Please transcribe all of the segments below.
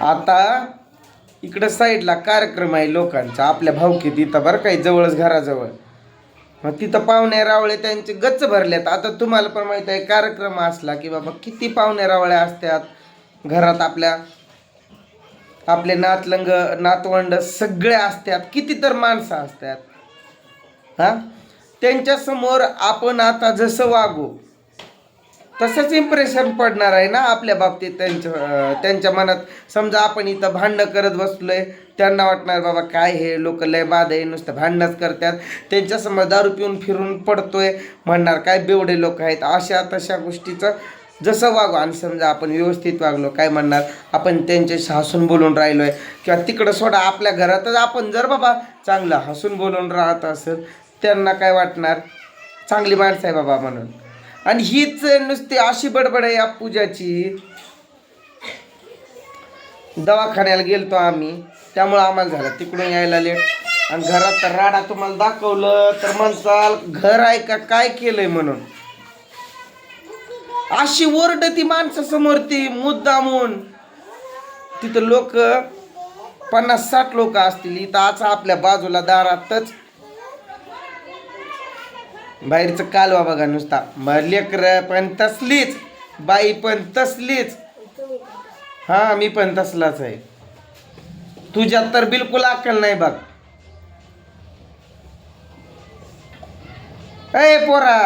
आता इकडं साईडला कार्यक्रम आहे लोकांचा. आपल्या भावकीत इथं बरं काही जवळच घराजवळ. मग तिथं पाहुणे रावळे त्यांचे गच्च भरलेत. आता तुम्हाला पण माहीत आहे कार्यक्रम असला की बाबा किती पाहुणे रावळे असतात घरात आपल्या. आपले नातलंग नातवंड सगळे असतात. किती तर माणसं असतात. हां? त्यांच्यासमोर आपण आता जसं वागू तसंच इम्प्रेशन पडणार आहे ना आपल्या बाबतीत त्यांच्या त्यांच्या मनात? समजा आपण इथं भांडणं करत बसलोय त्यांना वाटणार बाबा काय हे लोक लय बाद आहे नुसतं भांडणंच करतात. त्यांच्यासमोर दारू पिऊन फिरून पडतोय म्हणणार काय बेवडे लोक आहेत? अशा तशा गोष्टीचं जसं वागू आणि समजा आपण व्यवस्थित वागलो काय म्हणणार? आपण त्यांच्याशी हसून बोलून राहिलोय. किंवा तिकडं सोडा आपल्या घरातच आपण जर बाबा चांगलं हसून बोलून राहत असेल त्यांना काय वाटणार? चांगली माणसं आहे बाबा म्हणून. आणि हीच नुसती अशी बडबड आहे या पूजाची. दवाखान्याला गेलतो आम्ही. त्यामुळं आम्हाला झालं तिकडून यायला लेट आणि घरात तर राडा तुम्हाला दाखवलं तर म्हणसाल घर आहे का? काय केलंय म्हणून? अशी ओरड ती माणसासमोर ती मुद्दामून. तिथं लोक पन्नास साठ लोक असतील इथं आज आपल्या बाजूला दारातच बाहेरचं कालवा बघा नुसता. मग लेकरं पण तसलीच बाई पण तसलीच. हा मी पण तसलाच आहे. तुझ्यात तर बिलकुल अक्कल नाही बघ. ए पोरा.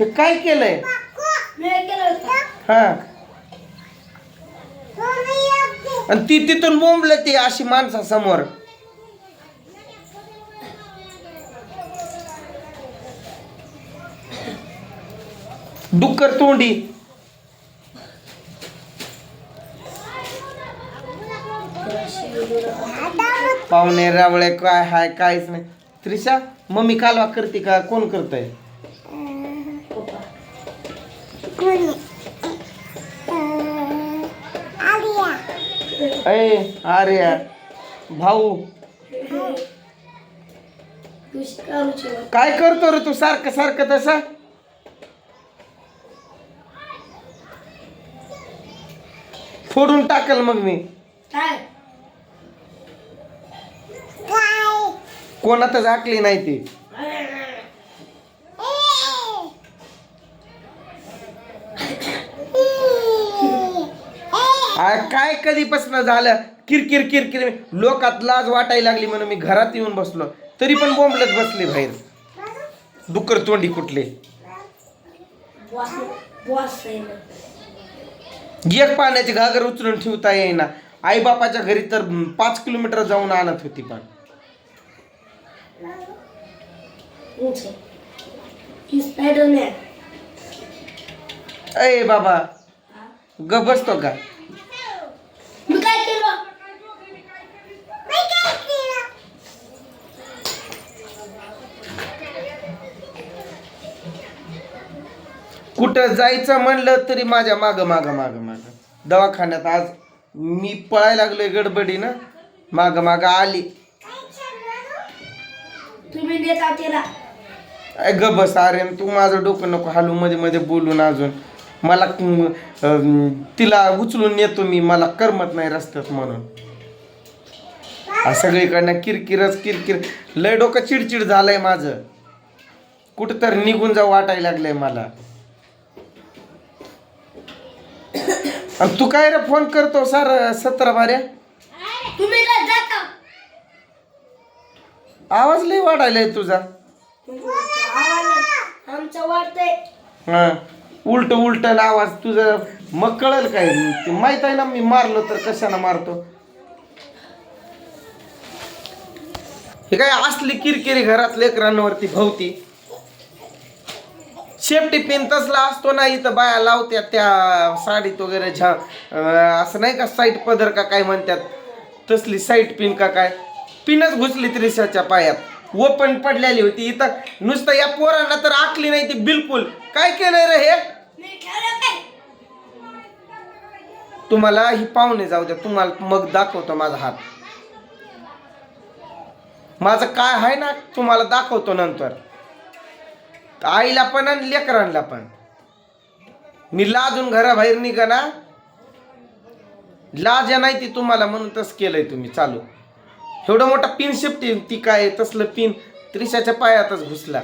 हे काय केलंय? हा. आणि ती तिथून बोंबले ती अशी माणसासमोर. डुक्कर तोंडी. पाहुणे रावळे काय हाय काहीच नाही. त्रिशा मम्मी कालवा करते का? कोण करतय? अय अरे भाऊ. काय करतो रे तू? सारखं सारखं तसं? फोडून टाकल मग मी. कोणातच आकली नाही ती. आ, काय कधीपासून झालं? किरकिर किरकिर लोकात लाज वाटायला लागली म्हणून मी घरात येऊन बसलो. तरी पण बोंबलत बसले बाहेर. डुक्कर तोंडी कुठले? एक पाण्याची घागर उचलून ठेवता येईना. आई बापाच्या घरी तर पाच किलोमीटर जाऊन आणत होती पण. अय बाबा ग बसतो का? कुठं जायचं म्हणलं तरी माझ्या माग माग माग माग. दवाखान्यात आज मी पळायला लागलोय गडबडीनं. माग माग आली. तुम्ही देता तिला. अय ग बस अरे तू माझं डोकं नको हालू मध्ये मध्ये बोलून अजून. मला अं, तिला उचलून नेतो मी मला करमत नाही रस्त्यात म्हणून. आ, सगळीकडनं किरकिरच किरकिर. लय डोकं चिडचिड झालंय माझं. कुठं तर निघून जाऊ वाटायला लागलंय मला. आणि तू काय रे फोन करतो सार सतरा बाऱ्या? तुम्ही काय जाता आवाज लय वाढायलाय तुझा. आमचं हा उलट उलट आवाज तुझं. मग कळेल काय? ते माहीत आहे ना मी मारलो तर कशानं मारतो? हे काय असली किरकिरी घरात लेकरांवरती भोवती? शेफ्टी पिन तसला असतो ना इथं बाया लावत्यात त्या साडीत वगैरे झा असं नाही का साईट पदर का काय म्हणतात तसली साईट पिन का काय? पिनच घुसली त्रिशाच्या पायात. ओपन पडलेली होती इथं. नुसतं या पोरांना तर आखली नाही ती बिलकुल. काय केलंय रे हे? तुम्हाला ही पाहुणे जाऊ द्या. तुम्हाला मग दाखवतो माझा हात. माझं काय आहे ना तुम्हाला दाखवतो नंतर. आईला पण आणि लेकरांना पण. मी लाजून घराबाहेर निघा ना लाज नाही ती तुम्हाला म्हणून तसं केलंय तुम्ही चालू. एवढं मोठा पिन शिफ्ट ती काय तसलं पिन त्रिशाच्या पायातच घुसला.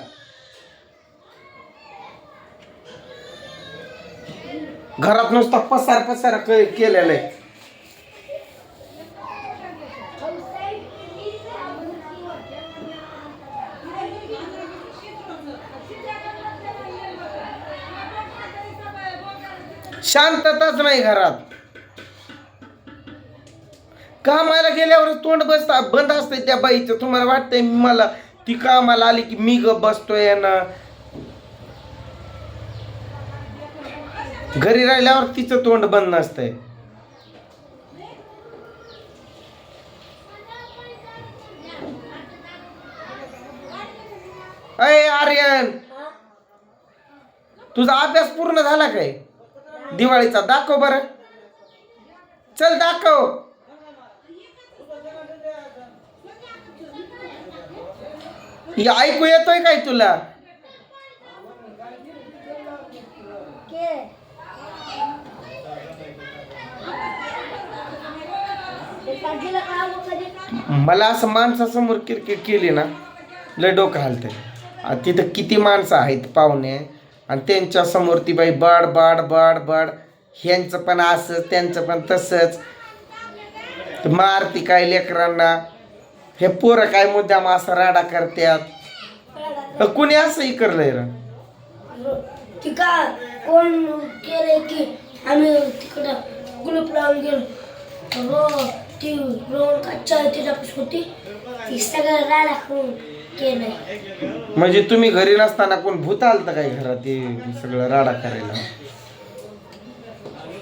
घरात नुसता पसार पसार क- केलेला आहे. शांतताच नाही घरात. कामाला गेल्यावर तोंड बसता बंद असतंय त्या बाईचं. तुम्हाला वाटतंय मला ती कामाला आली की मी ग बसतोय ना घरी राहिल्यावर तिचं तोंड बंद नसतंय. अय आर्यन तुझा अभ्यास पूर्ण झाला काय? दिवाळीचा दाखव बरं. चल दाखव. ऐकू येतोय काय तुला? मला असं माणसासमोर क्रिकेट केली ना लय डोकं हलतंय. तिथं किती माणसं आहेत पाहुणे? आणि त्यांच्यासमोर ती बाई बाड बाड बाड बाड. ह्यांचं पण असंच त्यांचं पण तसंच. मारती काय लेकरांना. हे पोरं काय मुद्दाम असं राडा करतात कुणी असं इकरलंय रा? का कोण केलंय की? आम्ही तिकडं कुलूप लावून गेलो. ती रोड कच्चा होती. ती सगळं राडा करून केलंय म्हणजे तुम्ही घरी नसताना कोण भूत आलतं काय घरात ते सगळं राडा करायला?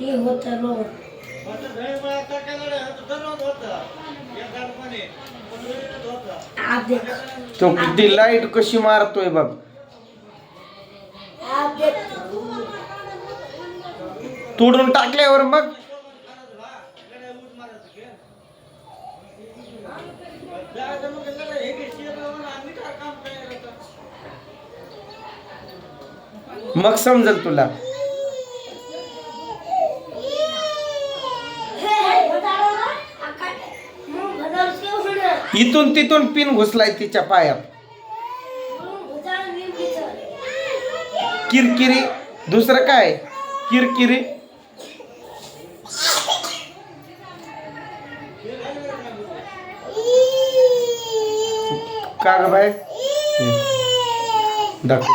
ही होत तो ती लाइट कशी मारतोय बघ. देख. तोडून टाकल्यावर मग मग समजल तुला. इथून तिथून पिन घुसलाय तिच्या पायात. किरकिरी. दुसरं काय? किरकिरी. का ग बाय दाखव.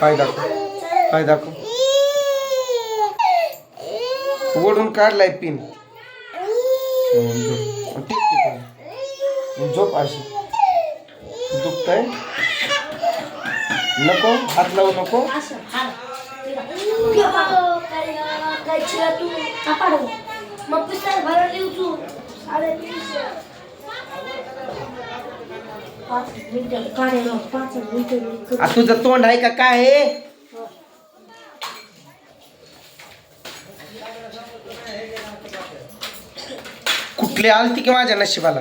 पाय दाखव. काय दाखव. ओढून काढलाय पिन. झोप. आहे. अशी. दुखतय? नको? हात लावू नको? तुझं तोंड आहे का? काय कुठली आलती की माझ्या नशिबाला?